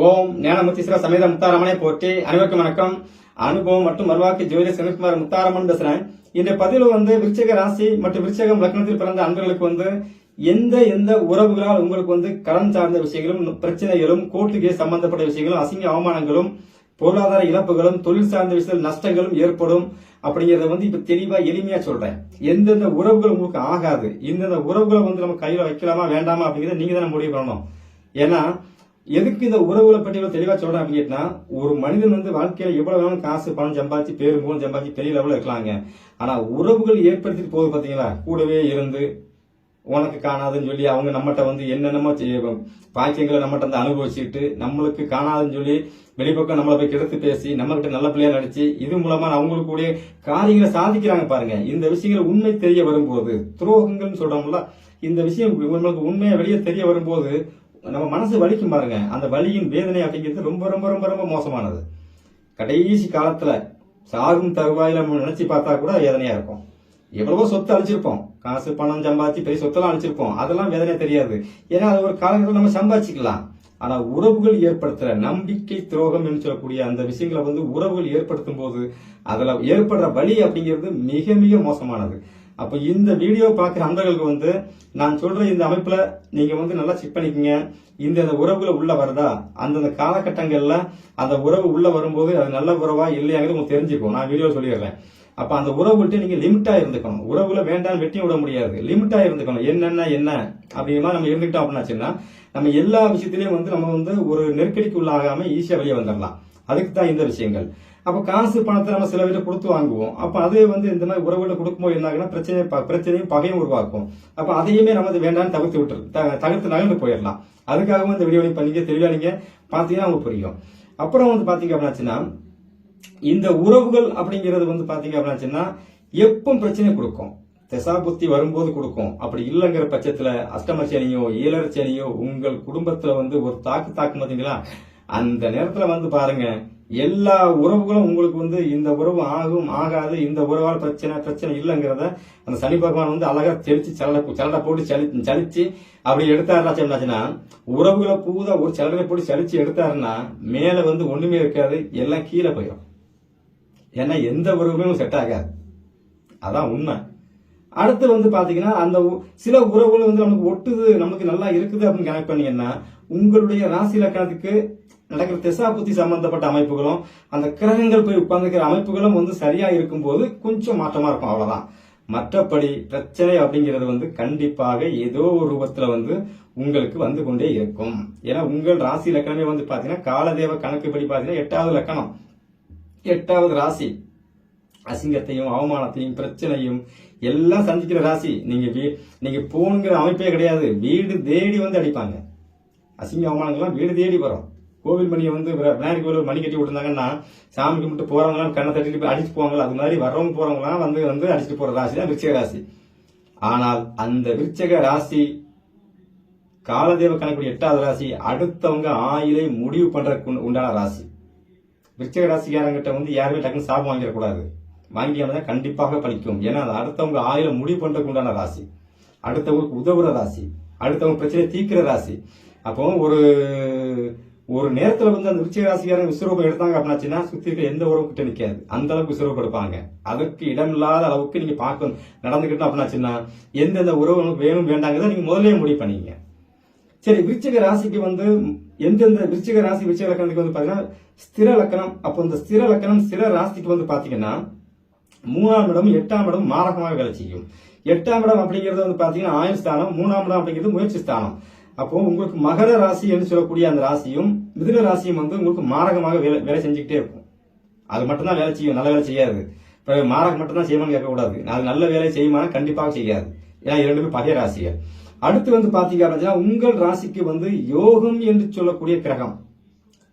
ஓம் ஞானமுத்தீஸ்வர சமேத முத்தாரமனை போற்றி அனைவருக்கும் வணக்கம். அனுபவம் மற்றும் மறுவாக்கு ஜோதி சிவகுமார் முத்தாரமன் பேசுறேன். இந்த பதிவில் வந்து விருச்சக ராசி மற்றும் விருச்சகம் லக்னத்தில் பிறந்த அன்பர்களுக்கு வந்து எந்த எந்த உறவுகளால் உங்களுக்கு வந்து கடன் சார்ந்த விஷயங்களும் பிரச்சனைகளும் கோர்ட்டுக்கு சம்பந்தப்பட்ட விஷயங்களும் அசிங்க அவமானங்களும் பொருளாதார இழப்புகளும் தொழில் சார்ந்த விஷயத்தில் நஷ்டங்களும் ஏற்படும் அப்படிங்கறத வந்து இப்ப தெளிவா எளிமையா சொல்றேன். எந்தெந்த உறவுகள் உங்களுக்கு ஆகாது. இந்தந்த உறவுகளை வந்து நம்ம கையில வைக்கலாமா வேண்டாமா அப்படிங்கறத நீங்க தானே முடிவு பண்ணணும். ஏன்னா எதுக்கு இந்த உறவுகளை பற்றி இவ்வளவு தெளிவா சொல்றேன் அப்படின்னு ஒரு மனிதன் வந்து வாழ்க்கையில எவ்வளவு வேணும் காசு பணம் சம்பாதிச்சு பேரு புகழ் சம்பாதிச்சு பெரிய லெவலில் இருக்கலாங்க ஆனா உறவுகள் ஏற்படுத்திட்டு போகுது பாத்தீங்களா? கூடவே இருந்து உனக்கு காணாதுன்னு சொல்லி அவங்க நம்மகிட்ட வந்து என்னென்னமோ பாக்கியங்களை நம்மகிட்ட வந்து அனுபவிச்சுட்டு நம்மளுக்கு காணாதுன்னு சொல்லி வெளிப்பக்கம் நம்மளை போய் கெடுத்து பேசி நம்மகிட்ட நல்ல பிள்ளையா நடிச்சு இது மூலமா அவங்களுக்கு கூடிய காரியங்களை சாதிக்கிறாங்க பாருங்க. இந்த விஷயங்கள் உண்மை தெரிய வரும்போது துரோகங்கள்னு சொல்றோம்ல இந்த விஷயம் உங்களுக்கு உண்மையா வெளியே தெரிய வரும்போது நம்ம மனசு வலிக்கும் பாருங்க. அந்த வலியின் வேதனை அப்படிங்கிறது ரொம்ப ரொம்ப ரொம்ப ரொம்ப மோசமானது. கடைசி காலத்துல சாகும் தருவாயில் நம்ம நினைச்சு பார்த்தா கூட வேதனையா இருக்கும். எவ்வளவோ சொத்து அழிச்சிருப்போம். காசு பணம் சம்பாதிச்சு பெரிய சொத்தெல்லாம் அழிச்சிருப்போம். அதெல்லாம் வேதனை தெரியாது. ஏன்னா அது ஒரு காலகட்டத்தில் நம்ம சம்பாதிச்சுக்கலாம். ஆனா உறவுகள் ஏற்படுத்துற நம்பிக்கை துரோகம் என்று சொல்லக்கூடிய அந்த விஷயங்களை வந்து உறவுகள் ஏற்படுத்தும் போது அதுல ஏற்படுற வலி அப்படிங்கிறது மிக மிக மோசமானது. அப்போ இந்த வீடியோ பார்க்குற அன்பர்களுக்கு வந்து நான் சொல்கிற இந்த அமைப்பில் நீங்கள் வந்து நல்லா செக் பண்ணிக்கோங்க. இந்த அந்த உறவுகள் உள்ளே வருதா அந்தந்த காலகட்டங்களில் அந்த உறவு உள்ளே வரும்போது அது நல்ல உறவா இல்லையாங்கிறது உங்களுக்கு தெரிஞ்சுக்கும். நான் வீடியோ சொல்லிடுறேன். அப்போ அந்த உறவுகிட்ட நீங்கள் லிமிட்டாக இருந்துக்கணும். உறவுல வேண்டாம் வெட்டியும் விட முடியாது. லிமிட்டாக இருந்துக்கணும். என்னென்ன என்ன அப்படிங்கிற மாதிரி நம்ம இருந்துக்கிட்டோம் அப்படின்னாச்சுன்னா நம்ம எல்லா விஷயத்திலயும் வந்து நம்ம வந்து ஒரு நெருக்கடிக்கு உள்ளாகாமல் ஈஸியாக வெளியே வந்துடலாம் அதுக்கு தான் இந்த விஷயங்கள். அப்போ காசு பணத்தை நம்ம சில பேர் கொடுத்து வாங்குவோம். அப்போ அதே வந்து இந்த மாதிரி உறவுகளை கொடுக்கும்போது என்ன ஆகுனா பிரச்சனை ப- பிரச்சனையும் பகையும் உருவாக்கும். அப்போ அதையுமே நம்ம வேண்டாம்னு தவிர்த்து விட்டுரு த- தவிர்த்து நகர்ந்து போயிடலாம். அதுக்காகவும் இந்த வீடியோ பண்ணிக்க தெளிவாக நீங்கள் பார்த்தீங்கன்னா உங்களுக்கு புரியும். அப்புறம் வந்து பார்த்தீங்க அப்படின்னாச்சுன்னா இந்த உறவுகள் அப்படிங்கிறது வந்து பார்த்தீங்க அப்படின்னாச்சுன்னா எப்பவும் பிரச்சனை கொடுக்கும். திசா புத்தி வரும்போது கொடுக்கும். அப்படி இல்லைங்கிற பட்சத்தில் அஷ்டம சனியோ உங்கள் குடும்பத்தில் வந்து ஒரு தாக்கு தாக்கும் பார்த்தீங்களா அந்த நேரத்தில் வந்து பாருங்கள் எல்லா உறவுகளும் உங்களுக்கு வந்து இந்த உறவு ஆகும் ஆகாது இந்த உறவால் பிரச்சனை பிரச்சனை இல்லைங்கிறத அந்த சனி பகவான் வந்து அழகா தெளிச்சு சலடை சலடை போட்டு சலி சலிச்சு அப்படி எடுத்தாருனாச்சுன்னா உறவுகளை பூதா ஒரு சலடை போட்டு சலிச்சு எடுத்தாருன்னா மேல வந்து ஒண்ணுமே இருக்காது எல்லாம் கீழே போயிடும் ஏன்னா எந்த உறவுமே செட் ஆகாது. அதான் உண்மை. அடுத்து வந்து பாத்தீங்கன்னா அந்த சில உறவுகள் வந்து நமக்கு ஒட்டுது நமக்கு நல்லா இருக்குது அப்படின்னு கனெக்ட் பண்ணீங்கன்னா உங்களுடைய ராசி லக்கணத்துக்கு நடக்கிற திசா புத்தி சம்பந்தப்பட்ட அமைப்புகளும் அந்த கிரகங்கள் போய் உட்கார்ந்துக்கிற அமைப்புகளும் வந்து சரியா இருக்கும்போது கொஞ்சம் மாற்றமா இருக்கும் அவ்வளவுதான். மற்றபடி பிரச்சனை அப்படிங்கிறது வந்து கண்டிப்பாக ஏதோ ஒரு ரூபத்துல வந்து உங்களுக்கு வந்து கொண்டே இருக்கும். ஏன்னா உங்கள் ராசி லக்கணமே வந்து பாத்தீங்கன்னா காலதேவ கணக்குப்படி பாத்தீங்கன்னா எட்டாவது லக்கணம். எட்டாவது ராசி. அசிங்கத்தையும் அவமானத்தையும் பிரச்சனையும் எல்லாம் சந்திக்கிற ராசி. நீங்க வீ- நீங்க போகணுங்கிற அமைப்பே கிடையாது. வீடு தேடி வந்து அடிப்பாங்க. அசிங்க அவமானங்கள்லாம் வீடு தேடி வரும். கோவில் மணியை வந்து விநாயகர் கோவில் மணி கட்டி விட்டுருந்தாங்கன்னா சாமி கும்பிட்டு போறவங்களாம் கண்ணை தட்டிட்டு போய் அடிச்சு போவாங்களா? அது மாதிரி வர்றவங்க போறவங்களாம் வந்து வந்து அடிச்சுட்டு போற ராசி தான் விருச்சக ராசி. ஆனால் அந்த விருச்சக ராசி காலதேவ கணக்குடைய எட்டாவது ராசி அடுத்தவங்க ஆயிலை முடிவு பண்ற உண்டான ராசி. விருச்சக ராசிக்காரங்கிட்ட வந்து யாருமே டக்குன்னு சாபம் வாங்கிடக்கூடாது. வாங்கியானதான் கண்டிப்பாக பலிக்கும் ஏன்னா அது அடுத்தவங்க ஆயில முடிவு பண்ணுறதுக்கு உண்டான ராசி. அடுத்தவங்களுக்கு உதவுற ராசி. அடுத்தவங்க பிரச்சனையை தீர்க்கிற ராசி. அப்போ ஒரு ஒரு நேரத்தில் வந்து அந்த விருச்சிக ராசிக்காரங்க விஸ்வரூபம் எடுத்தாங்க அப்படின்னாச்சுன்னா சுத்தி இருக்க எந்த உறவு கிட்ட நிற்காது அந்த அளவுக்கு விஸ்வரூபம் எடுப்பாங்க அதற்கு இடமில்லாத அளவுக்கு நீங்க பார்க்கணும். நடந்துக்கிட்டோம் அப்படின்னாச்சுன்னா எந்தெந்த உறவு வேணும் வேண்டாங்கிறத நீங்க முதலே முடிவு பண்ணீங்க சரி விருச்சிக ராசிக்கு வந்து எந்தெந்த விருச்சிக ராசி விருச்சிக லக்கணத்துக்கு வந்து பாத்தீங்கன்னா ஸ்திர லக்கணம். அப்போ இந்த ஸ்திர லக்கணம் ஸ்திர ராசிக்கு வந்து பாத்தீங்கன்னா மூணாம் இடம் எட்டாம் இடம் மாரகமாக வேலை செய்யும். எட்டாம் இடம் அப்படிங்கிறது வந்து பார்த்தீங்கன்னா ஆயுள் ஸ்தானம். மூணாம் இடம் அப்படிங்கிறது முயற்சி ஸ்தானம். அப்போ உங்களுக்கு மகர ராசி என்று சொல்லக்கூடிய அந்த ராசியும் மிதுன ராசியும் வந்து உங்களுக்கு மாரகமாக வேலை வேலை செஞ்சுக்கிட்டே இருக்கும். அது மட்டும்தான் வேலை செய்யும். நல்ல வேலை செய்யாது. இப்போ மாரகம் மட்டும்தான் செய்யணும்னு கேட்கக்கூடாது. அது நல்ல வேலை செய்யுமானா கண்டிப்பாக செய்யாது. ஏன்னா இரண்டுமே பகை ராசிகள். அடுத்து வந்து பார்த்தீங்க அப்படின்னா உங்கள் ராசிக்கு வந்து யோகம் என்று சொல்லக்கூடிய கிரகம்.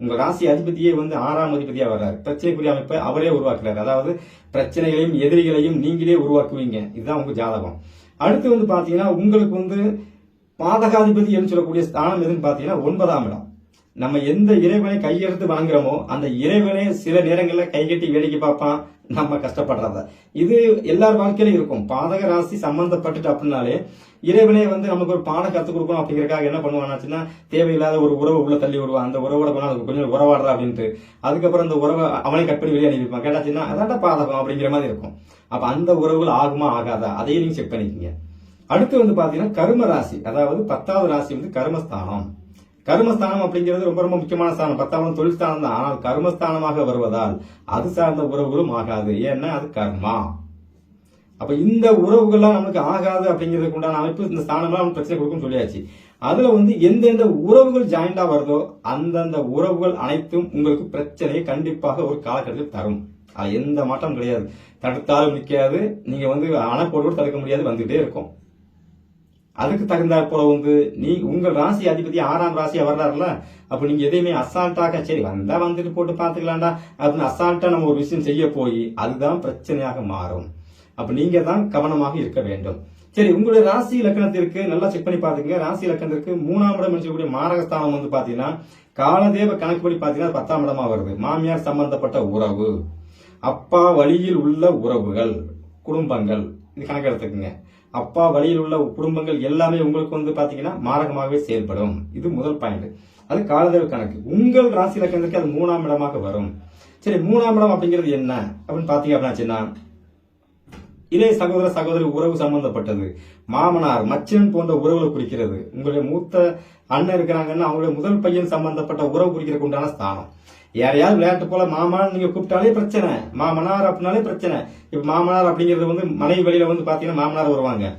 உங்க ராசி அதிபதியே வந்து ஆறாம் அதிபதியா வர்றாரு. பிரச்சனைக்குரிய அமைப்பை அவரே உருவாக்குறாரு. அதாவது பிரச்சனைகளையும் எதிரிகளையும் நீங்களே உருவாக்குவீங்க. இதுதான் உங்க ஜாதகம். அடுத்து வந்து பாத்தீங்கன்னா உங்களுக்கு வந்து பாதகாதிபதி என்று சொல்லக்கூடிய ஸ்தானம் எதுன்னு பாத்தீங்கன்னா ஒன்பதாம் இடம். நம்ம எந்த இறைவனை கையெடுத்து வணங்குறோமோ அந்த இறைவனே சில நேரங்களில் கைகட்டி வேடிக்கை பார்ப்பான். நம்ம கஷ்டப்படுறத. இது எல்லார் வாழ்க்கையிலும் இருக்கும். பாதக ராசி சம்பந்தப்பட்டுட்டு அப்படின்னாலே இறைவனே வந்து நமக்கு ஒரு பாடம் கற்றுக் கொடுக்கணும் அப்படிங்கறதுக்காக என்ன பண்ணுவானாச்சுன்னா தேவையில்லாத ஒரு உறவை உள்ள தள்ளி விடுவான். அந்த உறவோட போனால் அதுக்கு கொஞ்சம் உறவாடுறா அப்படின்ட்டு. அதுக்கப்புறம் அந்த உறவை அவனை கட் பண்ணி வெளியே அனுப்பிப்பான் கேட்டாச்சுன்னா அதான் பாதகம் அப்படிங்கிற மாதிரி இருக்கும். அப்ப அந்த உறவுகள் ஆகுமா ஆகாதா? அதையும் நீங்க செக் பண்ணிக்கோங்க. அடுத்து வந்து பாத்தீங்கன்னா கரும ராசி. அதாவது பத்தாவது ராசி வந்து கர்மஸ்தானம். கர்மஸ்தானம் அப்படிங்கிறது ரொம்ப ரொம்ப முக்கியமான ஸ்தானம். பத்தாவது தொழில் ஸ்தானம் தான். ஆனால் கர்மஸ்தானமாக வருவதால் அது சார்ந்த உறவுகளும் ஆகாது. ஏன்னா அது கர்மா. அப்ப இந்த உறவுகள்லாம் நமக்கு ஆகாது அப்படிங்கிறதுக்கு உண்டான அமைப்பு இந்த ஸ்தானம்லாம் நமக்கு பிரச்சனை கொடுக்கும் சொல்லியாச்சு. அதுல வந்து எந்தெந்த உறவுகள் ஜாயிண்டா வருதோ அந்தந்த உறவுகள் அனைத்தும் உங்களுக்கு பிரச்சனையை கண்டிப்பாக ஒரு காலகட்டத்தில் தரும். அது எந்த மாற்றம் கிடையாது. தடுத்தாலும் நிற்காது நீங்க வந்து அணை தடுக்க முடியாது. வந்துகிட்டே இருக்கும். அதுக்கு தகுந்தாற் போல வந்து நீ உங்கள் ராசி அதிபதி ஆறாம் ராசியா வர்றாருல அப்ப நீங்க எதையுமே அசால்ட்டாக சரி வந்தா வந்துட்டு போட்டு பாத்துக்கலாம்டா அப்படின்னு அசால்ட்டா நம்ம ஒரு விஷயம் செய்ய போய் அதுதான் பிரச்சனையாக மாறும். அப்ப நீங்க தான் கவனமாக இருக்க வேண்டும். சரி உங்களுடைய ராசி இலக்கணத்திற்கு நல்லா செக் பண்ணி பாத்துக்கங்க ராசி இலக்கணத்திற்கு மூணாம் இடம் சொல்லக்கூடிய மாரகஸ்தானம் வந்து பாத்தீங்கன்னா காலதேவ கணக்குப்படி பாத்தீங்கன்னா பத்தாம் இடமா வருது. மாமியார் சம்பந்தப்பட்ட உறவு. அப்பா வழியில் உள்ள உறவுகள் குடும்பங்கள். இது கணக்கு எடுத்துக்கோங்க. அப்பா வழியில் உள்ள குடும்பங்கள் எல்லாமே உங்களுக்கு வந்து பார்த்தீங்கன்னா மாரகமாகவே செயல்படும். இது முதல் பாயிண்ட் அது காலதேவ கணக்கு. உங்கள் ராசி இலக்கணத்திற்கு அது மூணாம் இடமாக வரும். சரி மூணாம் இடம் அப்படிங்கிறது என்ன? அப்படின்னு பார்த்தீங்க அப்படின்னாச்சுன்னா இதே சகோதர சகோதரி உறவு சம்பந்தப்பட்டது. மாமனார் மச்சன் போன்ற உறவுகளை குறிக்கிறது. உங்களுடைய மூத்த அண்ணன் இருக்கிறாங்கன்னா அவங்களுடைய முதல் பையன் சம்பந்தப்பட்ட உறவு குறிக்கிறதுக்கு உண்டான ஸ்தானம். யாரையாவது விளையாட்டு போல மாமான்னு நீங்க கூப்பிட்டாலே பிரச்சனை. மாமனார் அப்படின்னாலே பிரச்சனை. இப்ப மாமனார் அப்படிங்கிறது வந்து மனைவி வழியில வந்து பாத்தீங்கன்னா மாமனார் வருவாங்க.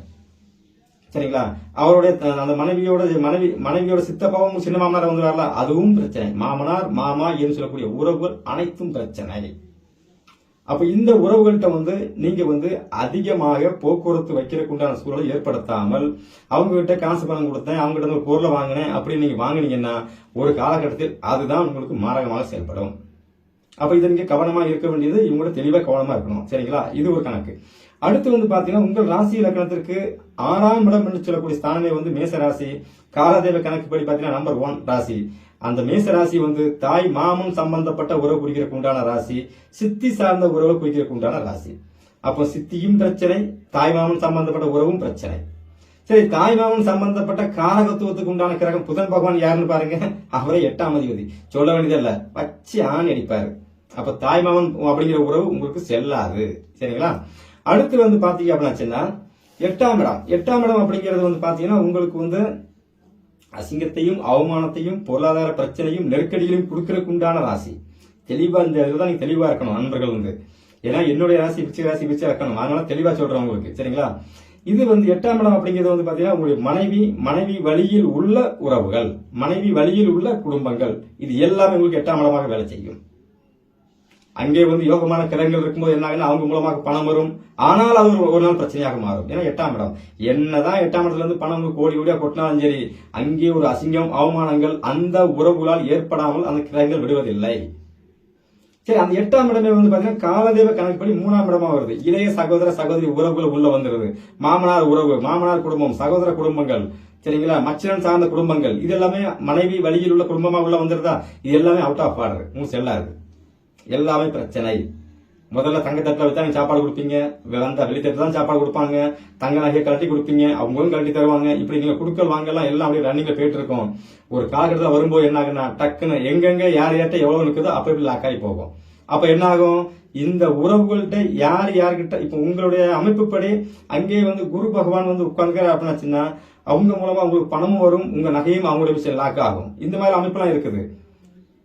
சரிங்களா? அவருடைய த- அந்த மனைவியோட மனைவி மனைவியோட சித்தப்பாவும் சின்ன மாமனார் வந்து வரல அதுவும் பிரச்சனை. மாமனார் மாமா என்று சொல்லக்கூடிய உறவுகள் அனைத்தும் பிரச்சனை. அப்ப இந்த உறவுகள்கிட்ட வந்து நீங்க வந்து அதிகமாக போக்குவரத்து வைக்கிறதுக்கு உண்டான சூழலை ஏற்படுத்தாமல் அவங்க கிட்ட காசு பணம் கொடுத்தேன் அவங்க கிட்ட ஒரு பொருளை வாங்கினேன் அப்படின்னு நீங்க வாங்குனீங்கன்னா ஒரு காலகட்டத்தில் அதுதான் உங்களுக்கு மாரகமாக செயல்படும். அப்ப இதை நீங்க கவனமா இருக்க வேண்டியது இவங்களோட தெளிவா கவனமா இருக்கணும். சரிங்களா? இது ஒரு கணக்கு. அடுத்து வந்து பாத்தீங்கன்னா உங்கள் ராசி இலக்கணத்திற்கு ஆறாம் இடம் என்று சொல்லக்கூடிய ஸ்தானமே வந்து மேச ராசி காலதேவ கணக்குப்படி பாத்தீங்கன்னா நம்பர் ஒன் ராசி. அந்த மேச ராசி வந்து தாய் மாமன் சம்பந்தப்பட்ட உறவு குறிக்கிறதுக்கு உண்டான ராசி சித்தி சார்ந்த உறவு குறிக்கிறதுக்கு உண்டான ராசி. அப்போ சித்தியும் பிரச்சனை தாய் மாமன் சம்பந்தப்பட்ட உறவும் பிரச்சனை. சரி தாய் மாமன் சம்பந்தப்பட்ட காரகத்துவத்துக்கு உண்டான கிரகம் புதன் பகவான் யாருன்னு பாருங்க. அவரே எட்டாம் அதிபதி. சொல்ல வேண்டியதல்ல வச்சு ஆணி அடிப்பாரு. அப்ப தாய் மாமன் அப்படிங்கிற உறவு உங்களுக்கு செல்லாது. சரிங்களா? அடுத்து வந்து பாத்தீங்க அப்படின்னாச்சுன்னா எட்டாம் இடம். எட்டாம் இடம் அப்படிங்கிறது வந்து பாத்தீங்கன்னா உங்களுக்கு வந்து அசிங்கத்தையும் அவமானத்தையும் பொருளாதார பிரச்சனையும் நெருக்கடிகளையும் கொடுக்கறதுக்கு உண்டான ராசி. தெளிவா இந்த இதுதான் நீங்க தெளிவா இருக்கணும் நண்பர்கள் வந்து. ஏன்னா என்னுடைய ராசி பிச்சை ராசி பிச்சை இருக்கணும் அதனால தெளிவா சொல்றேன் உங்களுக்கு சரிங்களா? இது வந்து எட்டாம் இடம் அப்படிங்கிறது வந்து பாத்தீங்கன்னா உங்களுடைய மனைவி மனைவி வழியில் உள்ள உறவுகள் மனைவி வழியில் உள்ள குடும்பங்கள். இது எல்லாமே உங்களுக்கு எட்டாம் இடமாக வேலை செய்யும். அங்கே வந்து யோகமான கிரகங்கள் இருக்கும்போது என்ன ஆகுதுன்னா அவங்க மூலமாக பணம் வரும். ஆனால் அது ஒரு- நாள் பிரச்சனையாக மாறும். ஏன்னா எட்டாம் இடம். என்னதான் எட்டாம் இடத்துல இருந்து பணம் கோடி கோடியா கொட்டினாலும் சரி அங்கே ஒரு அசிங்கம் அவமானங்கள் அந்த உறவுகளால் ஏற்படாமல் அந்த கிரகங்கள் விடுவதில்லை. சரி அந்த எட்டாம் இடமே வந்து பாத்தீங்கன்னா காலதேவ கணக்குப்படி மூணாம் இடமா வருது. இளைய சகோதர சகோதரி உறவுகள் உள்ள வந்துருது. மாமனார் உறவு மாமனார் குடும்பம் சகோதர குடும்பங்கள் சரிங்களா? மச்சனன் சார்ந்த குடும்பங்கள். இது எல்லாமே மனைவி வழியில் உள்ள குடும்பமா உள்ள வந்துருதா? இது எல்லாமே அவுட் ஆஃப் ஆர்டர் உங்களுக்கு செல்லாது எல்லாமே பிரச்சனை. முதல்ல தங்க தட்டில் வச்சா நீங்க சாப்பாடு கொடுப்பீங்க. வந்தா வெளித்தட்டு தான் சாப்பாடு கொடுப்பாங்க. தங்க நகையை கழட்டி கொடுப்பீங்க. அவங்களும் கழட்டி தருவாங்க. இப்படி நீங்கள் குடுக்கல் வாங்கலாம் எல்லாம் அப்படியே ரன்னிங்ல போயிட்டு இருக்கோம். ஒரு காலகட்டத்தில் வரும்போது என்ன ஆகுன்னா டக்குன்னு எங்கெங்க யார் யார்கிட்ட எவ்வளோ நிற்குதோ அப்போ இப்படி லாக் ஆகி போகும். அப்போ என்ன ஆகும்? இந்த உறவுகள்கிட்ட யார் யார்கிட்ட இப்போ உங்களுடைய அமைப்புப்படி அங்கேயே வந்து குரு பகவான் வந்து அப்படின்னு அப்படின்னாச்சுன்னா அவங்க மூலமா உங்களுக்கு பணமும் வரும் உங்க நகையும் அவங்களுடைய விஷயம் லாக் ஆகும். இந்த மாதிரி அமைப்புலாம் இருக்குது.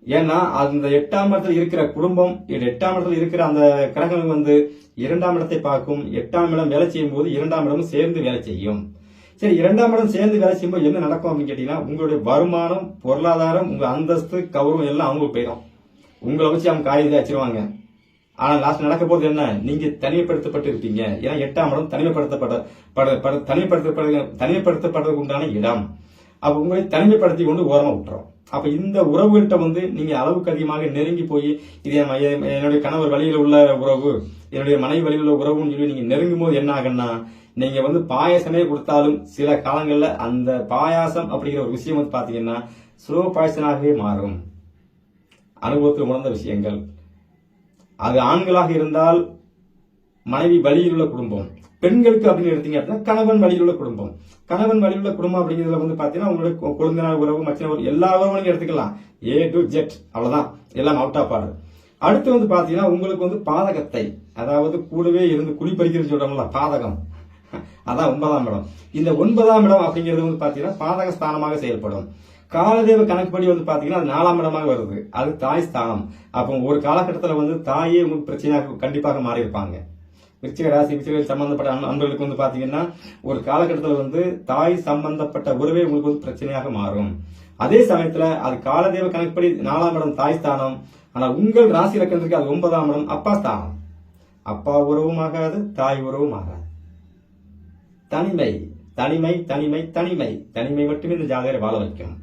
ஏன்னா அந்த எட்டாம் இடத்துல இருக்கிற குடும்பம் இது எட்டாம் இடத்துல இருக்கிற அந்த கிரகங்கள் வந்து இரண்டாம் இடத்தை பார்க்கும் எட்டாம் இடம் வேலை செய்யும் போது இரண்டாம் இடமும் சேர்ந்து வேலை செய்யும். சரி இரண்டாம் இடம் சேர்ந்து வேலை செய்யும்போது என்ன நடக்கும் அப்படின்னு கேட்டீங்கன்னா உங்களுடைய வருமானம் பொருளாதாரம் உங்க அந்தஸ்து கௌரவம் எல்லாம் அவங்களுக்கு போயிடும். உங்களை வச்சு அவங்க காய் வச்சிருவாங்க ஆனா லாஸ்ட் நடக்க போறது என்ன? நீங்க தனிமைப்படுத்தப்பட்டு இருப்பீங்க. ஏன்னா எட்டாம் இடம் தனிமைப்படுத்தப்பட பட- தனிமைப்படுத்தப்பட தனிமைப்படுத்தப்படுறதுக்கு உண்டான இடம். அப்ப உங்களை தனிமைப்படுத்தி கொண்டு ஓரமா விட்டுறோம் அப்போ இந்த உறவுகள்கிட்ட வந்து நீங்கள் அளவுக்கு அதிகமாக நெருங்கி போய் இது என்னுடைய கணவர் வழியில் உள்ள உறவு என்னுடைய மனைவி வழியில் உள்ள உறவுன்னு சொல்லி நீங்கள் நெருங்கும் போது என்ன ஆகுன்னா நீங்கள் வந்து பாயாசமே கொடுத்தாலும் சில காலங்களில் அந்த பாயாசம் அப்படிங்கிற ஒரு விஷயம் வந்து பார்த்தீங்கன்னா ஸ்லோ பாய்சனாகவே மாறும். அனுபவத்தில் உணர்ந்த விஷயங்கள். அது ஆண்களாக இருந்தால் மனைவி வழியில் உள்ள குடும்பம். பெண்களுக்கு அப்படின்னு எடுத்தீங்க அப்படின்னா கணவன் வழியில் உள்ள குடும்பம். கணவன் வழியில் உள்ள குடும்பம் அப்படிங்கிறதுல வந்து பாத்தீங்கன்னா உங்களுக்கு குழந்தையினர் உறவு மச்சின உறவு எல்லா உறவும் எடுத்துக்கலாம். ஏ டு ஜெட் அவ்வளவுதான். எல்லாம் அவுட் ஆஃப் ஆர்டர் அடுத்து வந்து பாத்தீங்கன்னா உங்களுக்கு வந்து பாதகத்தை அதாவது கூடவே இருந்து குளிப்பறிக்கிறது சொல்றாங்களா பாதகம். அதான் ஒன்பதாம் இடம். இந்த ஒன்பதாம் இடம் அப்படிங்கிறது வந்து பாத்தீங்கன்னா பாதக ஸ்தானமாக செயல்படும். காலதேவ கணக்குப்படி வந்து பாத்தீங்கன்னா அது நாலாம் இடமாக வருது. அது தாய் ஸ்தானம். அப்போ ஒரு காலகட்டத்தில் வந்து தாயே உங்களுக்கு பிரச்சனையாக கண்டிப்பாக மாறி இருப்பாங்க விருச்சிக ராசி விருச்சிக சம்பந்தப்பட்ட அன்பர்களுக்கு வந்து பார்த்தீங்கன்னா ஒரு காலகட்டத்தில் வந்து தாய் சம்பந்தப்பட்ட உறவே உங்களுக்கு வந்து பிரச்சனையாக மாறும். அதே சமயத்தில் அது காலதேவ கணக்குப்படி நாலாம் இடம் தாய் ஸ்தானம். ஆனால் உங்கள் ராசி இலக்கணத்திற்கு அது ஒன்பதாம் இடம் அப்பா ஸ்தானம். அப்பா உறவும் ஆகாது தாய் உறவும் ஆகாது. தனிமை தனிமை தனிமை தனிமை. தனிமை மட்டுமே இந்த ஜாதகரை வாழ வைக்கும்.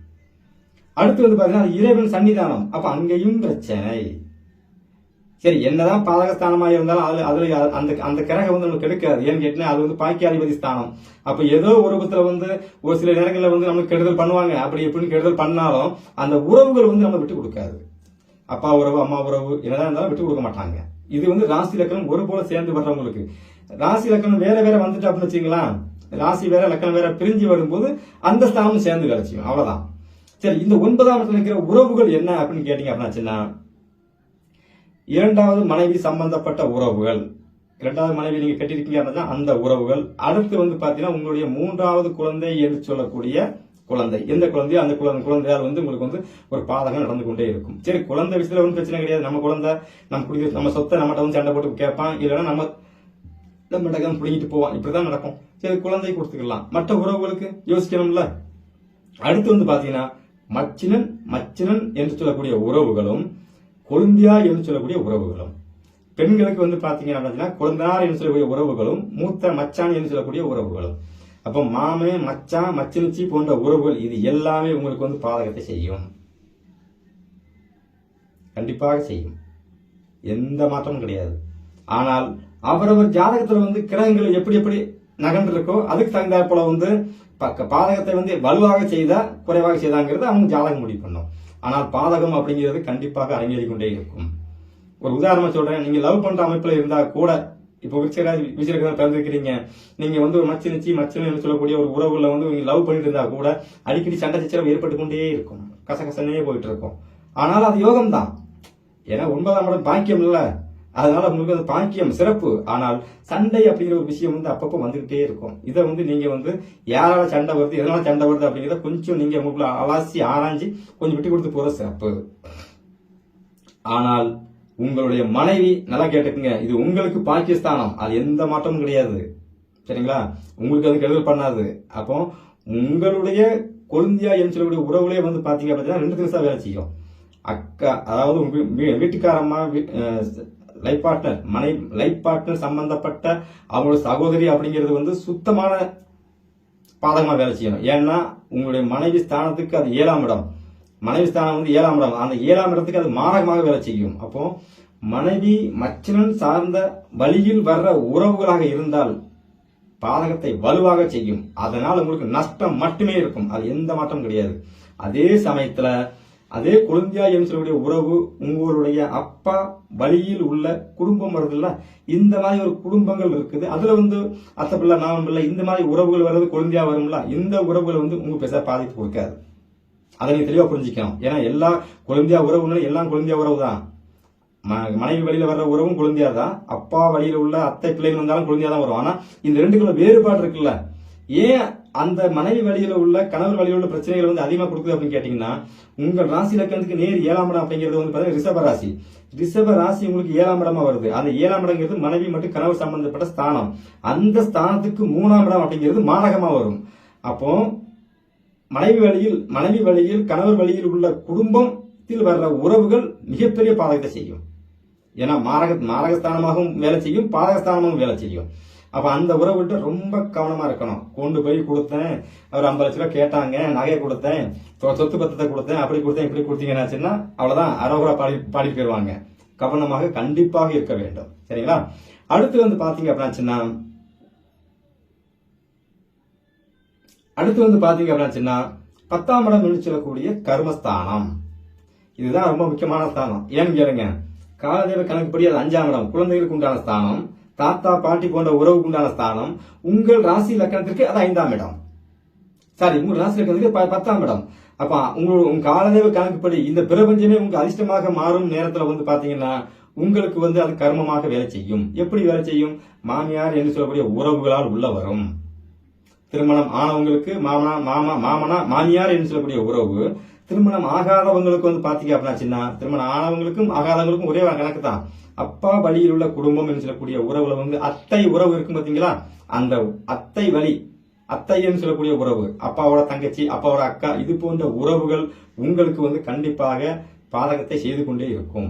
அடுத்து வந்து பார்த்தீங்கன்னா அது இறைவன் சன்னிதானம் அப்ப அங்கேயும் பிரச்சனை. சரி என்னதான் பாதகஸ்தானமா இருந்தாலும் அது அதுல அந்த அந்த கிரகம் வந்து நமக்கு கெடுக்காது ஏன்னு கேட்டீங்கன்னா அது வந்து பாக்கியாதிபதி ஸ்தானம். அப்ப ஏதோ ஒரு விதத்துல வந்து ஒரு சில நேரங்களில் வந்து நமக்கு கெடுதல் பண்ணுவாங்க. அப்படி எப்படின்னு கெடுதல் பண்ணாலும் அந்த உறவுகள் வந்து நம்ம விட்டு கொடுக்காது. அப்பா உறவு அம்மா உறவு என்னதான் இருந்தாலும் விட்டு கொடுக்க மாட்டாங்க. இது வந்து ராசி லக்கணம் ஒரு போல சேர்ந்து வர்றவங்களுக்கு. ராசி லக்கணம் வேற வேற வந்துட்டு அப்படின்னு வச்சுங்களேன் ராசி வேற லக்கணம் வேற பிரிஞ்சு வரும்போது அந்த ஸ்தானம் சேர்ந்து கிடைச்சியும் அவ்வளவுதான். சரி இந்த ஒன்பதாம் இடத்துல இருக்கிற உறவுகள் என்ன அப்படின்னு கேட்டீங்க அப்படின்னாச்சுன்னா இரண்டாவது மனைவி சம்பந்தப்பட்ட உறவுகள். இரண்டாவது மனைவி நீங்க கட்டிருக்கீங்க அந்த உறவுகள். அடுத்து வந்து பாத்தீங்கன்னா உங்களுடைய மூன்றாவது குழந்தை என்று சொல்லக்கூடிய குழந்தை. எந்த குழந்தையோ அந்த குழந்தை குழந்தையால் வந்து உங்களுக்கு வந்து ஒரு பாதகம் நடந்து கொண்டே இருக்கும். சரி குழந்தை விஷயத்துல ஒன்றும் பிரச்சனை கிடையாது. நம்ம குழந்தை நம்ம குடி நம்ம சொத்தை நம்மகிட்ட வந்து சண்டை போட்டு கேட்பான். இல்லைன்னா நம்ம நம்ம டகம் பிடிங்கிட்டு போவான். இப்படிதான் நடக்கும். சரி குழந்தை கொடுத்துக்கலாம். மற்ற உறவுகளுக்கு யோசிக்கணும்ல. அடுத்து வந்து பாத்தீங்கன்னா மச்சினன் மச்சினன் என்று சொல்லக்கூடிய உறவுகளும் கொழுந்தியா என்று சொல்லக்கூடிய உறவுகளும். பெண்களுக்கு வந்து பாத்தீங்க அப்படின்னா குழந்தார் என்று சொல்லக்கூடிய உறவுகளும் மூத்த மச்சான் என்று சொல்லக்கூடிய உறவுகளும். அப்போ மாமே மச்சான் மச்சினிச்சி போன்ற உறவுகள் இது எல்லாமே உங்களுக்கு வந்து பாதகத்தை செய்யும். கண்டிப்பாக செய்யும். எந்த மாற்றமும் கிடையாது. ஆனால் அவரவர் ஜாதகத்துல வந்து கிரகங்கள் எப்படி எப்படி நகர்ந்திருக்கோ அதுக்கு தகுந்தாற் போல வந்து பாதகத்தை வந்து வலுவாக செய்தா குறைவாக செய்தாங்கிறது அவங்க ஜாதகம் முடிவு பண்ணும். ஆனால் பாதகம் அப்படிங்கிறது கண்டிப்பாக அரங்கேறிக் கொண்டே இருக்கும். ஒரு உதாரணம் சொல்றேன். நீங்க லவ் பண்ற அமைப்புல இருந்தா கூட இப்போ விருச்சராஜ் விஜயராஜ் பிறந்திருக்கிறீங்க. நீங்க வந்து ஒரு மச்சி நிச்சி மச்சன் சொல்லக்கூடிய ஒரு உறவுல வந்து நீங்க லவ் பண்ணிட்டு இருந்தா கூட அடிக்கடி சண்டை சச்சரவு ஏற்பட்டு கொண்டே இருக்கும். கசகசனே போயிட்டு இருக்கும். ஆனால் அது யோகம் தான் ஏன்னா ஒன்பதாம் இடம் பாக்கியம் இல்லை. அதனால உங்களுக்கு அது பாக்கியம் சிறப்பு. ஆனால் சண்டை அப்படிங்கிற ஒரு விஷயம் வந்து அப்பப்போ வந்துகிட்டே இருக்கும். இதை வந்து நீங்க வந்து யாரால சண்டை வருது எதனால சண்டை வருது அப்படிங்கிறத கொஞ்சம் நீங்க உங்களுக்குள்ள அலாசி ஆராய்ச்சி கொஞ்சம் விட்டு கொடுத்து போறது சிறப்பு. ஆனால் உங்களுடைய மனைவி நல்லா கேட்டுக்குங்க. இது உங்களுக்கு பாகிஸ்தானம் அது எந்த மாற்றமும் கிடையாது. சரிங்களா? உங்களுக்கு அது கெடுதல் பண்ணாது. அப்போ உங்களுடைய கொழுந்தியா என்று சொல்லக்கூடிய உறவுகளே வந்து பாத்தீங்க அப்படின்னா ரெண்டு தினசா வேலை செய்யும். அக்கா அதாவது உங்க வீ- வீட்டுக்காரம்மா லைஃப் பார்ட்னர் மனை லைஃப் பார்ட்னர் சம்பந்தப்பட்ட அவங்களோட சகோதரி அப்படிங்கிறது வந்து சுத்தமான பாதகமாக வேலை செய்யணும். ஏன்னா உங்களுடைய மனைவி ஸ்தானத்துக்கு அது ஏழாம் இடம். மனைவி ஸ்தானம் வந்து ஏழாம் இடம். அந்த ஏழாம் இடத்துக்கு அது மாரகமாக வேலை செய்யும். அப்போ மனைவி மச்சனன் சார்ந்த வழியில் வர்ற உறவுகளாக இருந்தால் பாதகத்தை வலுவாக செய்யும். அதனால் உங்களுக்கு நஷ்டம் மட்டுமே இருக்கும். அது எந்த மாற்றம் கிடையாது. அதே சமயத்தில் அதே குழந்தையா என்று சொல்லக்கூடிய உறவு உங்களுடைய அப்பா வழியில் உள்ள குடும்பம் வருதுல்ல? இந்த மாதிரி ஒரு குடும்பங்கள் இருக்குது. அதுல வந்து அத்தை பிள்ளை மாமன் பிள்ளை இந்த மாதிரி உறவுகள் வர்றது குழந்தையா வரும்ல? இந்த உறவுகள் வந்து உங்க பெருசா பாதிப்பு கொடுக்காது. அதை நீங்க தெளிவா புரிஞ்சுக்கணும். ஏன்னா எல்லா குழந்தையா உறவுனாலும் எல்லாம் குழந்தையா உறவு தான். ம- மனைவி வழியில வர்ற உறவும் குழந்தையா தான். அப்பா வழியில உள்ள அத்தை பிள்ளைகள் வந்தாலும் குழந்தையா தான் வரும். ஆனா இந்த ரெண்டுக்குள்ள வேறுபாடு இருக்குல்ல? ஏன் அந்த மனைவி வழியில உள்ள கணவர் வழியில் உள்ள பிரச்சனைகள் வந்து அதிகமா கொடுக்குது அப்படின்னு கேட்டீங்கன்னா உங்கள் ராசி லக்கணத்துக்கு நேர் ஏழாம் இடம் அப்படிங்கிறது வந்து பாத்தீங்கன்னா ரிஷப ராசி. ரிஷப ராசி உங்களுக்கு ஏழாம் இடமா வருது. அந்த ஏழாம் இடங்கிறது மனைவி மற்றும் கணவர் சம்பந்தப்பட்ட ஸ்தானம். அந்த ஸ்தானத்துக்கு மூணாம் இடம் அப்படிங்கிறது மாரகமா வரும். அப்போ மனைவி வழியில் மனைவி வழியில் கணவர் வழியில் உள்ள குடும்பத்தில் வர்ற உறவுகள் மிகப்பெரிய பாதகத்தை செய்யும். ஏன்னா மாரக மாரகஸ்தானமாகவும் வேலை செய்யும் பாதகஸ்தானமாகவும் வேலை செய்யும். அப்ப அந்த உறவுகிட்ட ரொம்ப கவனமா இருக்கணும். கொண்டு போய் கொடுத்தேன். அவர் ஐம்பது லட்ச ரூபாய் கேட்டாங்க. நகையை கொடுத்தேன். சொத்து பத்தத்தை கொடுத்தேன். அப்படி கொடுத்தேன் இப்படி கொடுத்தீங்கன்னாச்சுன்னா அவ்வளவுதான். அரோகரா பாடி பாடி போயிடுவாங்க. கவனமாக கண்டிப்பாக இருக்க வேண்டும். சரிங்களா? அடுத்து வந்து பாத்தீங்க அப்படின்னாச்சுன்னா அடுத்து வந்து பாத்தீங்க அப்படின்னாச்சுன்னா பத்தாம் இடம் என்று சொல்லக்கூடிய கர்மஸ்தானம். இதுதான் ரொம்ப முக்கியமான ஸ்தானம். ஏன்னு கேளுங்க. காலதேவ கணக்குப்படி அது அஞ்சாம் இடம். குழந்தைகளுக்கு உண்டான ஸ்தானம். தாத்தா பாட்டி போன்ற உறவுக்கு உண்டான ஸ்தானம் உங்கள் ராசி லக்கணத்திற்கு அது ஐந்தாம் இடம். சாரி உங்கள் ராசி லக்கணத்துக்கு ப- பத்தாம் இடம். அப்ப உங்க உங்க காலதேவ கணக்குப்படி இந்த பிரபஞ்சமே உங்க அதிர்ஷ்டமாக மாறும் நேரத்துல வந்து பாத்தீங்கன்னா உங்களுக்கு வந்து அது கர்மமாக வேலை செய்யும். எப்படி வேலை செய்யும்? மாமியார் என்று சொல்லக்கூடிய உறவுகளால் உள்ள வரும். திருமணம் ஆனவங்களுக்கு மாமனா மாமா மாமனா மாமியார் என்று சொல்லக்கூடிய உறவு திருமணம் ஆகாதவங்களுக்கு வந்து பார்த்தீங்க அப்படின்னா சின்ன திருமணம் ஆனவங்களுக்கும் ஆகாதவங்களுக்கும் ஒரே கணக்கு தான். அப்பா வழியில் உள்ள குடும்பம் என்று சொல்லக்கூடிய உறவுல வந்து அத்தை உறவு இருக்கும் பார்த்தீங்களா அந்த அத்தை வழி அத்தைன்னு சொல்லக்கூடிய உறவு அப்பாவோட தங்கச்சி அப்பாவோட அக்கா இது போன்ற உறவுகள் உங்களுக்கு வந்து கண்டிப்பாக பாதகத்தை செய்து கொண்டே இருக்கும்.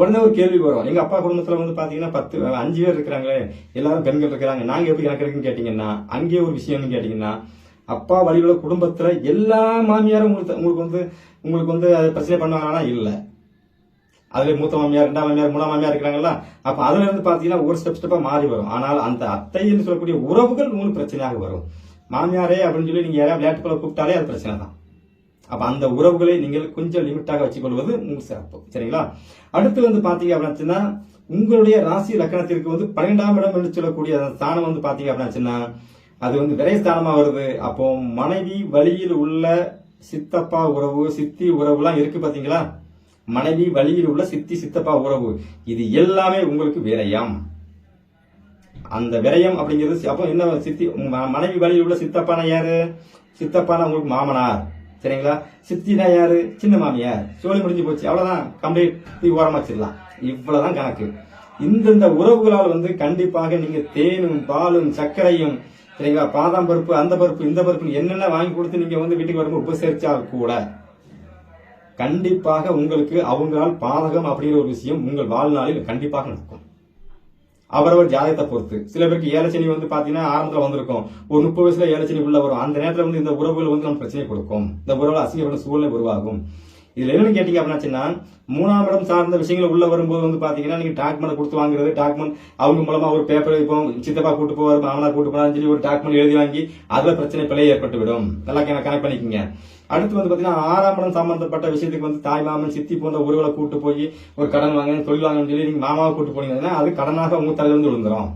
உடனே ஒரு கேள்வி வரும். எங்க அப்பா குடும்பத்துல வந்து பாத்தீங்கன்னா பத்து அஞ்சு பேர் இருக்கிறாங்களே எல்லாரும் பெண்கள் இருக்கிறாங்க. நாங்க எப்படி கணக்கு இருக்குன்னு கேட்டீங்கன்னா அங்கே ஒரு விஷயம்னு கேட்டீங்கன்னா அப்பா வழியுள்ள குடும்பத்தில் எல்லா மாமியாரும் உங்களுக்கு உங்களுக்கு வந்து உங்களுக்கு வந்து அதை பிரச்சனை பண்ணுவாங்கன்னா இல்லை. அதில் மூத்த மாமியார் ரெண்டாம் மாமியார் மூணாம் மாமியார் இருக்கிறாங்கல்ல அப்போ அதுலேருந்து இருந்து ஒரு ஸ்டெப் ஸ்டெப்பாக மாறி வரும். ஆனால் அந்த அத்தைன்னு சொல்லக்கூடிய உறவுகள் உங்களுக்கு பிரச்சனையாக வரும். மாமியாரே அப்படின்னு சொல்லி நீங்கள் யாராவது விளையாட்டு கூப்பிட்டாலே அது பிரச்சனை தான். அப்போ அந்த உறவுகளை நீங்கள் கொஞ்சம் லிமிட்டாக வச்சுக்கொள்வது உங்களுக்கு சிறப்பு. சரிங்களா? அடுத்து வந்து பார்த்தீங்க அப்படின்னா உங்களுடைய ராசி லக்கணத்திற்கு வந்து பன்னிரெண்டாம் இடம் என்று சொல்லக்கூடிய அந்த ஸ்தானம் வந்து பார்த்தீங்க அப்படின்னா அது வந்து விரைஸ்தானமா வருது. அப்போ மனைவி வழியில் உள்ள சித்தப்பா உறவு சித்தி உறவுலாம் இருக்கு பாத்தீங்களா? மனைவி வழியில் உள்ள சித்தி சித்தப்பா உறவு. இது எல்லாமே உங்களுக்கு விரயம். அந்த விரயம் அப்படிங்கிறது அப்போ என்ன சித்தி மனைவி வழியில் உள்ள சித்தப்பானா யாரு? சித்தப்பானா உங்களுக்கு மாமனார். சரிங்களா? சித்தினா யாரு? சின்ன மாமியார். சோழி முடிஞ்சு போச்சு. அவ்வளவுதான். கம்ப்ளீட். ஓரமாச்சிடலாம் இவ்வளவுதான் கணக்கு. இந்தந்த உறவுகளால் வந்து கண்டிப்பாக நீங்க தேனும் பாலும் சர்க்கரையும் சரிங்களா? பாதாம் பருப்பு அந்த பருப்பு இந்த பருப்பு என்னென்ன வாங்கி கொடுத்து நீங்க வந்து வீட்டுக்கு வரும்போது உபசரிச்சால் கூட கண்டிப்பாக உங்களுக்கு அவங்களால் பாதகம் அப்படிங்கிற ஒரு விஷயம் உங்கள் வாழ்நாளில் கண்டிப்பாக நடக்கும். அவரவர் ஜாதகத்தை பொறுத்து. சில பேருக்கு ஏலச்சனி வந்து பாத்தீங்கன்னா ஆரம்பத்துல வந்திருக்கும். ஒரு முப்பது வயசுல ஏலச்சனி உள்ள வரும். அந்த நேரத்துல வந்து இந்த உறவுகள் வந்து நம்ம பிரச்சனை கொடுக்கும். இந்த உறவுல அசிங்கப்பட்ட சூழ்நிலை உருவாகும். இதுல என்னன்னு கேட்டீங்க அப்படின்னா மூணாம் இடம் சார்ந்த விஷயங்கள் உள்ள வரும்போது வந்து பாத்தீங்கன்னா நீங்க டாக்குமெண்ட் கொடுத்து வாங்குறது டாக்குமெண்ட் அவங்க மூலமா ஒரு பேப்பர் இப்போ சித்தப்பா கூட்டு போவார் மாமனா கூட்டு போனாலும் சொல்லி ஒரு டாக்குமெண்ட் எழுதி வாங்கி அதுல பிரச்சனை பிழை ஏற்பட்டு விடும். நல்லா கனெக்ட் பண்ணிக்கோங்க. அடுத்து வந்து பாத்தீங்கன்னா ஆறாம் இடம் சம்பந்தப்பட்ட விஷயத்துக்கு வந்து தாய் மாமன் சித்தி போன்ற உறவுகளை கூட்டு போய் ஒரு கடன் வாங்க தொழில் வாங்கன்னு சொல்லி நீங்க மாமாவை கூட்டு போனீங்கன்னா அது கடனாக உங்க தலையில இருந்து விழுந்துரும்.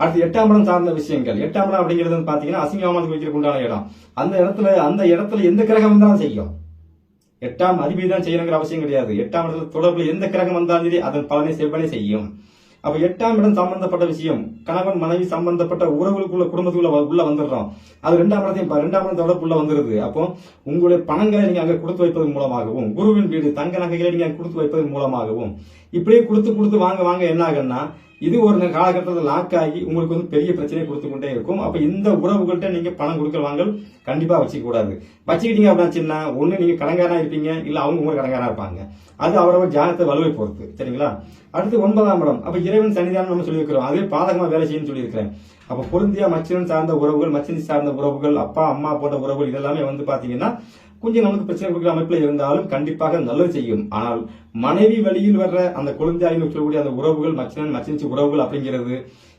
அடுத்து எட்டாம் இடம் சார்ந்த விஷயங்கள். எட்டாம் இடம் அப்படிங்கிறது வந்து பாத்தீங்கன்னா அசிங்கமானது வைக்கிறதுக்கு உண்டான இடம். அந்த இடத்துல அந்த இடத்துல எந்த கிரகம் வந்தாலும் செய்யும். எட்டாம் அதிபதி தான் செய்யணுங்கிற அவசியம் கிடையாது. எட்டாம் இடத்துல தொடர்பில் எந்த கிரகம் வந்தாலும் சரி அதன் பலனை செவ்வனே செய்யும். அப்ப எட்டாம் இடம் சம்பந்தப்பட்ட விஷயம் கணவன் மனைவி சம்பந்தப்பட்ட உறவுகளுக்குள்ள குடும்பத்துக்குள்ள உள்ள வந்துடுறோம். அது ரெண்டாம் இடத்தையும் ரெண்டாம் இடம் தொடர்புள்ள வந்துருது. அப்போ உங்களுடைய பணங்களை நீங்க அங்க கொடுத்து வைப்பதன் மூலமாகவும் குருவின் வீடு தங்க நகைகளை நீங்க கொடுத்து வைப்பதன் மூலமாகவும் இப்படியே கொடுத்து கொடுத்து வாங்க வாங்க என்ன ஆகுன்னா இது ஒரு காலகட்டத்தில் லாக் ஆகி உங்களுக்கு வந்து பெரிய பிரச்சனையை கொடுத்து கொண்டே இருக்கும். அப்போ இந்த உறவுகள்கிட்ட நீங்க பணம் கொடுக்கற வாங்கல் கண்டிப்பா வச்சுக்கூடாது வச்சுக்கிட்டீங்க அப்படின்னா ஒண்ணு நீங்க கடங்காரா இருப்பீங்க இல்ல அவங்க உங்களுக்கு கடங்காரா இருப்பாங்க. அது அவரவர் ஜானத்தை வலுவை பொறுத்து சரிங்களா? அடுத்து ஒன்பதாம் இடம். அப்ப இறைவன் சன்னிதானம் நம்ம சொல்லியிருக்கிறோம். அதே பாதகமா வேலை செய்யணும்னு சொல்லியிருக்கிறேன். அப்ப பொருந்தியா மச்சன் சார்ந்த உறவுகள் மச்சினி சார்ந்த உறவுகள் அப்பா அம்மா போன்ற உறவுகள் இதெல்லாமே வந்து பாத்தீங்கன்னா கொஞ்சம் நமக்கு பிரச்சனை கொடுக்குற அமைப்புல இருந்தாலும் கண்டிப்பாக நல்லது செய்யும். ஆனால் மனைவி வழியில் வர்ற அந்த குழந்தையாயின்னு சொல்லக்கூடிய அந்த உறவுகள் மச்சனன் மச்சினிச்சு உறவுகள் அப்படிங்கிறது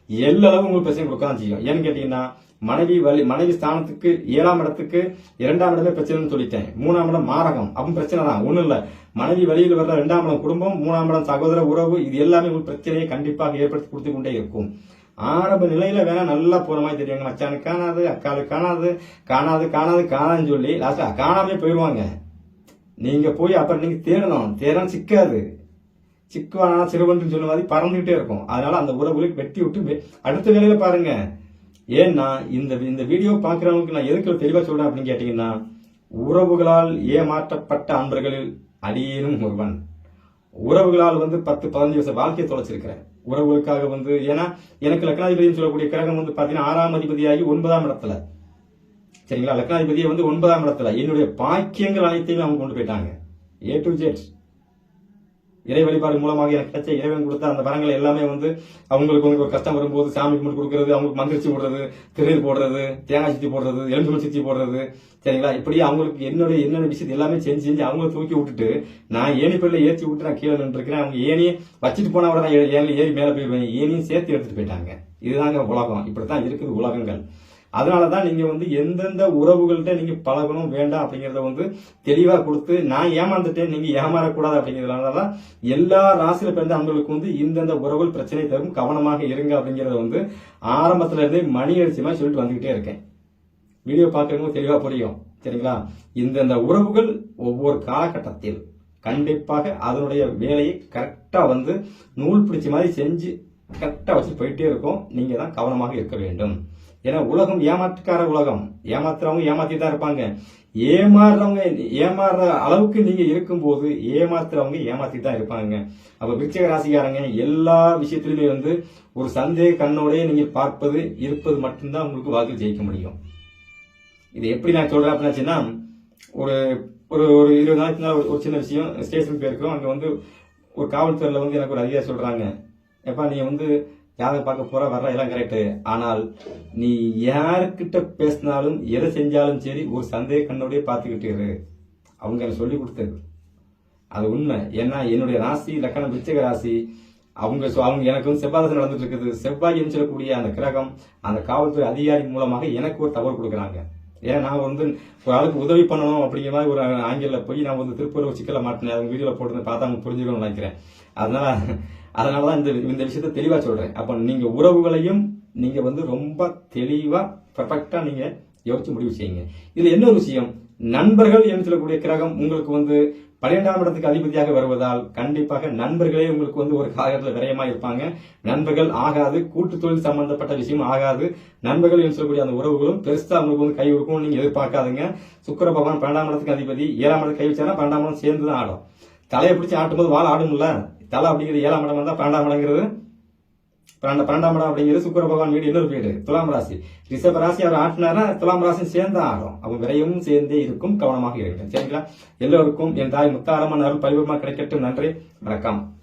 எல்லளவு உங்களுக்கு பிரச்சனை கொடுக்க தான் செய்யும். ஏன்னு கேட்டீங்கன்னா மனைவி வழி மனைவி ஸ்தானத்துக்கு ஏழாம் இடத்துக்கு இரண்டாம் இடமே பிரச்சனைன்னு சொல்லிட்டேன். மூணாம் இடம் மாரகம். அப்படின்னு பிரச்சனை தான். ஒன்றும் இல்ல. மனைவி வழியில் வர்ற இரண்டாம் இடம் குடும்பம் மூணாம் இடம் சகோதர உறவு இது எல்லாமே உங்களுக்கு பிரச்சனையை கண்டிப்பாக ஏற்படுத்தி கொடுத்து கொண்டே இருக்கும். ஆரம்ப நிலையில வேணா நல்லா போற மாதிரி தெரியுங்க மச்சானுக்கு காணாது அக்காளுக்கு காணாது காணாது காணாது காணான்னு சொல்லி லாஸ்ட்டாக காணாமே போயிடுவாங்க. நீங்க போய் அப்புறம் நீங்க தேடணும். தேடணும் சிக்காது. சிக்குவானா சிறுவன் சொல்ல மாதிரி பறந்துகிட்டே இருக்கும். அதனால அந்த உறவுகளுக்கு வெட்டி விட்டு அடுத்த வேலையில பாருங்க. ஏன்னா இந்த இந்த வீடியோ பாக்குறவங்களுக்கு நான் எதுக்கு தெளிவா சொல்றேன் அப்படின்னு கேட்டீங்கன்னா உறவுகளால் ஏமாற்றப்பட்ட அன்பர்களில் அடியேனும் ஒருவன். உறவுகளால் வந்து பத்து பதினஞ்சு வருஷம் வாழ்க்கையை தொலைச்சிருக்கிறேன் உறவுகளுக்காக வந்து ஏன்னா எனக்கு லக்னாதிபதினு சொல்லக்கூடிய கிரகம் வந்து பார்த்தீங்கன்னா ஆறாம் அதிபதியாகி ஒன்பதாம் இடத்துல. சரிங்களா? லக்னாதிபதியை வந்து ஒன்பதாம் இடத்துல. என்னுடைய பாக்கியங்கள் அனைத்தையும் அவங்க கொண்டு போயிட்டாங்க. ஏ டு ஜெட் இறை வழிபாடு மூலமாக எனக்கு கிடைச்ச இறைவன் கொடுத்த அந்த வரங்கள் எல்லாமே வந்து அவங்களுக்கு வந்து ஒரு கஷ்டம் வரும்போது சாமி கும்பிட்டு கொடுக்கறது அவங்களுக்கு மந்திரிச்சு போடுறது திருநீர் போடுறது தேங்காய் சுத்தி போடுறது எலும்பு சுத்தி போடுறது. சரிங்களா? இப்படி அவங்களுக்கு என்னுடைய என்னென்ன விஷயத்தை எல்லாமே செஞ்சு செஞ்சு அவங்கள தூக்கி விட்டுட்டு நான் ஏணி பிள்ளை ஏற்றி விட்டு நான் கீழே நின்றுருக்கிறேன். அவங்க ஏனியை வச்சுட்டு போனா கூட நான் ஏ- ஏறி மேலே போயிருவேன் ஏனியும் சேர்த்து எடுத்துட்டு போயிட்டாங்க. இதுதாங்க உலகம். இப்படித்தான் இருக்குது உலகங்கள். அதனாலதான் நீங்கள் வந்து எந்தெந்த உறவுகள்கிட்ட நீங்கள் பழகணும் வேண்டாம் அப்படிங்கிறத வந்து தெளிவாக கொடுத்து நான் ஏமாந்துட்டேன் நீங்கள் ஏமாறக்கூடாது அப்படிங்கிறதுனால தான் எல்லா ராசியில் பிறந்த அன்பர்களுக்கு வந்து இந்தந்த உறவுகள் பிரச்சனை தரும் கவனமாக இருங்க அப்படிங்கிறத வந்து ஆரம்பத்துல இருந்தே மணி அடிச்சமா சொல்லிட்டு வந்துகிட்டே இருக்கேன். வீடியோ பார்க்குறவங்க தெளிவாக புரியும் சரிங்களா? இந்தந்த உறவுகள் ஒவ்வொரு காலகட்டத்தில் கண்டிப்பாக அதனுடைய வேலையை கரெக்டாக வந்து நூல் பிடிச்ச மாதிரி செஞ்சு கரெக்டாக வச்சு போயிட்டே இருக்கும். நீங்கள் தான் கவனமாக இருக்க வேண்டும். ஏன்னா உலகம் ஏமாற்றுக்கார உலகம். ஏமாத்துறவங்க ஏமாத்தி தான் இருப்பாங்க. ஏமாறுறவங்க ஏமாறுற அளவுக்கு நீங்க இருக்கும்போது ஏமாத்துறவங்க ஏமாத்தி தான் இருப்பாங்க. அப்ப விருச்சக ராசிக்காரங்க எல்லா விஷயத்திலுமே வந்து ஒரு சந்தேக கண்ணோடய நீங்க பார்ப்பது இருப்பது மட்டும்தான் உங்களுக்கு வாழ்க்கை ஜெயிக்க முடியும். இது எப்படி நான் சொல்றேன் அப்படின்னாச்சுன்னா ஒரு ஒரு ஒரு இருபது நாளைக்கு ஒரு- சின்ன விஷயம் ஸ்டேஷன் போயிருக்கோம் அங்க வந்து ஒரு காவல்துறையில வந்து எனக்கு ஒரு அதிகாரி சொல்றாங்க. எப்பா நீங்கள் வந்து யாரை பார்க்க போற? வர்ற எல்லாம் கரெக்டு ஆனால் நீ யாருக்கிட்ட பேசினாலும் எதை செஞ்சாலும் சரி ஒரு சந்தேக கண்ணோடய பார்த்துக்கிட்டு இரு. அவங்க எனக்கு சொல்லி கொடுத்தது. அது உண்மை. ஏன்னா என்னுடைய ராசி லக்கணம் விருச்சிக ராசி அவங்க சொ- அவங்க எனக்கு வந்து செவ்வாய் நடந்துட்டு இருக்குது. செவ்வாய் சொல்லக்கூடிய அந்த கிரகம் அந்த காவல்துறை அதிகாரி மூலமாக எனக்கு ஒரு தகவல் கொடுக்குறாங்க. ஏன்னா நான் வந்து ஒரு ஆளுக்கு உதவி பண்ணணும் அப்படிங்கிற மாதிரி ஒரு ஆங்கிலில் போய் நான் வந்து திருப்பூர் சிக்கல மாட்டினேன். அவங்க வீடியோவில் போட்டு பார்த்தா அவங்க புரிஞ்சுக்கணும்னு நினைக்கிறேன். அதனால அதனாலதான் இந்த இந்த விஷயத்த தெளிவாக சொல்கிறேன் அப்போ நீங்கள் உறவுகளையும் நீங்கள் வந்து ரொம்ப தெளிவாக பர்ஃபெக்டாக நீங்கள் யோசிச்சு முடிவு செய்யுங்க. இதில் என்ன விஷயம்? நண்பர்கள் என்று சொல்லக்கூடிய கிரகம் உங்களுக்கு வந்து பன்னிரெண்டாம் இடத்துக்கு அதிபதியாக வருவதால் கண்டிப்பாக நண்பர்களே உங்களுக்கு வந்து ஒரு காலகட்டத்தில் விரயமா இருப்பாங்க. நண்பர்கள் ஆகாது கூட்டு தொழில் சம்பந்தப்பட்ட விஷயம் ஆகாது. நண்பர்கள் என்று சொல்லக்கூடிய அந்த உறவுகளும் பெருசா உங்களுக்கு வந்து கை கொடுக்கும் நீங்க எதிர்பார்க்காதுங்க. சுக்கிர பகவான் பன்னெண்டாம் இடத்துக்கு அதிபதி ஏழாம் இடத்துக்கு கை வச்சாரா பன்னெண்டாம் இடம் சேர்ந்து தான் ஆடும். தலையை பிடிச்சி ஆட்டும்போது வாழ ஆடும்ல? தலை அப்படிங்கிறது ஏழாம் இடம் வந்தால் பன்னெண்டாம் இடங்கிறது பன்னெண்டு பன்னெண்டாம் இடம் அப்படிங்கிறது சுக்கர பகவான் வீடு இன்னொரு வீடு துலாம் ராசி. ரிஷப ராசி அவர் ஆட்டினாரா துலாம் ராசி சேர்ந்து ஆடும் அவன் விரையும் சேர்ந்தே இருக்கும் கவனமாக இருக்கட்டும் சரிங்களா? எல்லோருக்கும் என் தாய் முத்தாரம்மன் அருள் பரிபூர்ணமா கிடைக்கட்டும். நன்றி வணக்கம்.